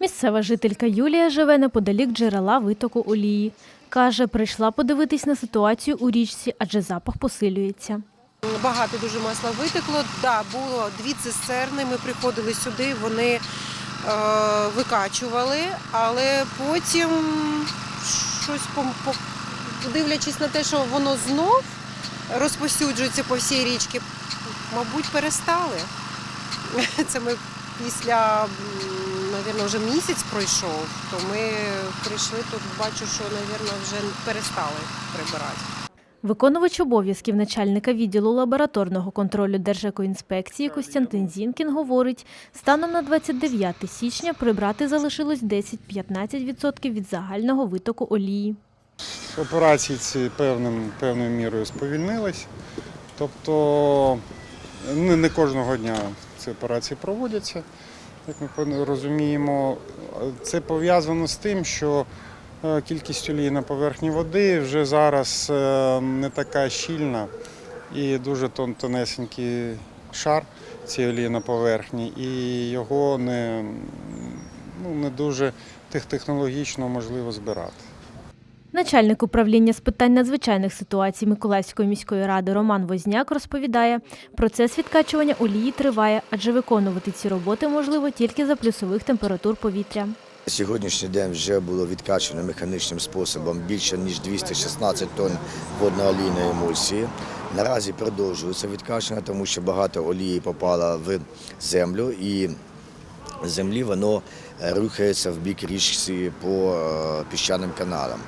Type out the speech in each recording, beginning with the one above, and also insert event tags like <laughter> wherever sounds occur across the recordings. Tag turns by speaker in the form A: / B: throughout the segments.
A: Місцева жителька Юлія живе неподалік джерела витоку олії. Каже, прийшла подивитись на ситуацію у річці, адже запах посилюється.
B: Багато дуже масла витекло. Да, було дві цистерни. Ми приходили сюди, вони е, викачували, але потім щось по- дивлячись на те, що воно знов розповсюджується по всій річці, мабуть, перестали. <laughs> Це ми після, м, вже місяць пройшов, то ми прийшли тут, бачу, що, навірно, вже перестали прибирати.
A: Виконувач обов'язків начальника відділу лабораторного контролю Держекоінспекції Костянтин Зінкін говорить, станом на 29 січня прибрати залишилось 10-15% від загального витоку олії.
C: Операції ці певним, певною мірою сповільнились. Тобто не, не кожного дня ці операції проводяться, як ми розуміємо. Це пов'язано з тим, що е, кількість олії на поверхні води вже зараз е, не така щільна і дуже тон- тонесенький шар цієї олії на поверхні, і його не, ну, не дуже тех- технологічно можливо збирати.
A: Начальник управління з питань надзвичайних ситуацій Миколаївської міської ради Роман Возняк розповідає, процес відкачування олії триває, адже виконувати ці роботи можливо тільки за плюсових температур повітря.
D: Сьогоднішній день вже було відкачано механічним способом більше ніж 216 тонн водно-олійної емульсії. Наразі продовжується відкачування, тому що багато олії попало в землю і землі воно е, рухається в бік річці по е, піщаним каналам.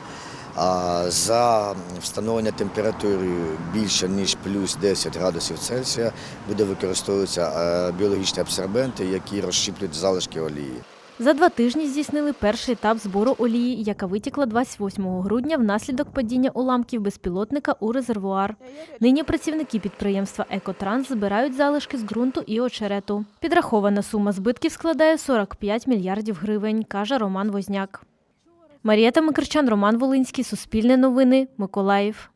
D: А за встановлення температури більше ніж плюс 10 градусів Цельсія буде використовуватися е, біологічні абсорбенти, які розщіплюють залишки олії.
A: За два тижні здійснили перший етап збору олії, яка витікла 28 грудня внаслідок падіння уламків безпілотника у резервуар. Нині працівники підприємства Екотранс збирають залишки з ґрунту і очерету. Підрахована сума збитків складає 45 мільярдів гривень, каже Роман Возняк. Марія Микричан, Роман Волинський, Суспільне новини, Миколаїв.